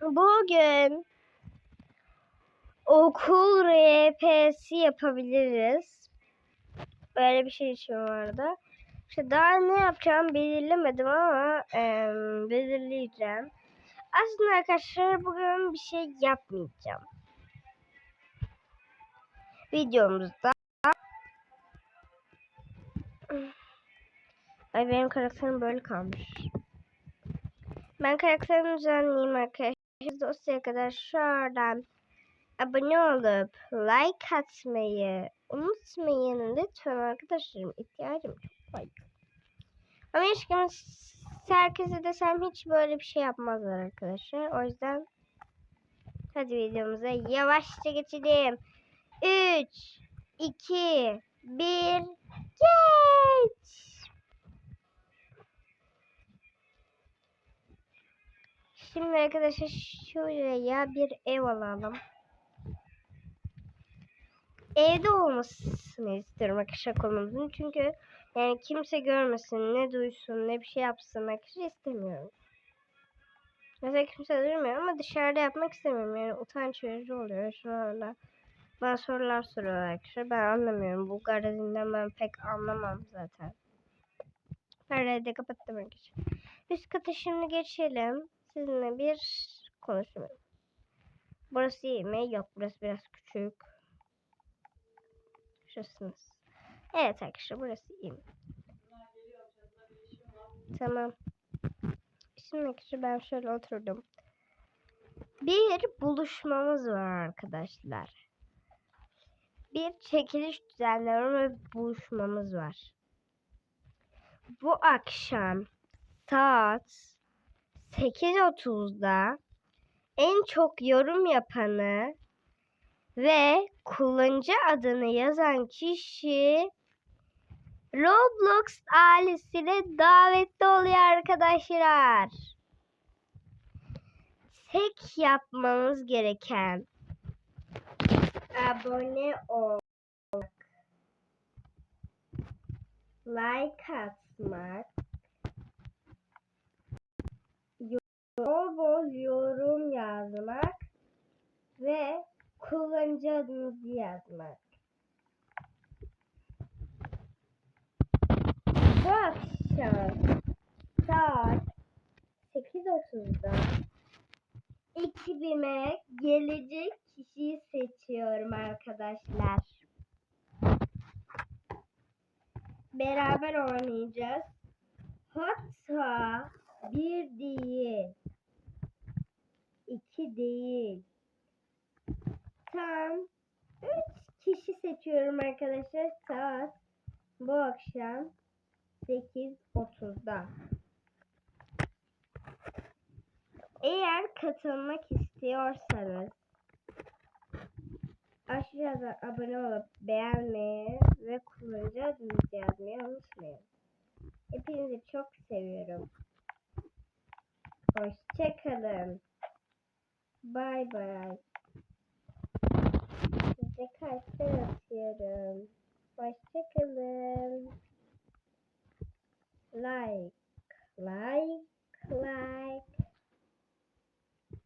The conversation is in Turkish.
Bugün okul RP'si yapabiliriz. Böyle bir şey için vardı. İşte daha ne yapacağım belirlemedim ama eee, belirleyeceğim. Aslında arkadaşlar bugün bir şey yapmayacağım. Videomuzda Ay benim karakterim böyle kalmış. Ben karakterimi düzenleyeyim arkadaşlar. Dosyaya kadar abone olup like atmayı unutmayın lütfen arkadaşlarım. ihtiyacım çok var. Ama kimse herkese desem hiç böyle bir şey yapmazlar arkadaşlar. O yüzden hadi videomuza yavaşça geçelim. 3 2 Şimdi arkadaşlar şuraya bir ev alalım. Evde olmasını istiyorum arkadaşlar konumuzun. Çünkü yani kimse görmesin, ne duysun, ne bir şey yapsın arkadaşlar istemiyorum. Mesela kimse duymuyor ama dışarıda yapmak istemiyorum. Yani utanç verici oluyor. Şu anda bana sorular soruyorlar arkadaşlar. Ben anlamıyorum. Bu garazinden ben pek anlamam zaten. Perdeyi de kapattım arkadaşlar. Üst kata şimdi geçelim. Sizinle bir konuşalım. Burası iyi mi? Yok burası biraz küçük. Şurasınız. Evet arkadaşlar burası iyi mi? Tamam. Şimdi arkadaşlar ben şöyle oturdum. Bir buluşmamız var arkadaşlar. Bir çekiliş düzenleme ve buluşmamız var. Bu akşam saat 8.30'da en çok yorum yapanı ve kullanıcı adını yazan kişi Roblox ailesine davetli oluyor arkadaşlar. Tek yapmamız gereken abone olmak, like atmak, bol bol yorum yazmak ve kullanıcı adınızı yazmak. Bu akşam saat 8.30'da ekibime gelecek kişiyi seçiyorum arkadaşlar. Beraber oynayacağız. Hatta bir değil, iki değil, tam üç kişi seçiyorum arkadaşlar saat bu akşam 8.30'da. Eğer katılmak istiyorsanız aşağıda abone olup beğenmeyi ve kullanıcı adınızı yazmayı unutmayın. Hepinizi çok seviyorum. Hoşçakalın. Bay bay. Size kalpler atıyorum. Hoşçakalın.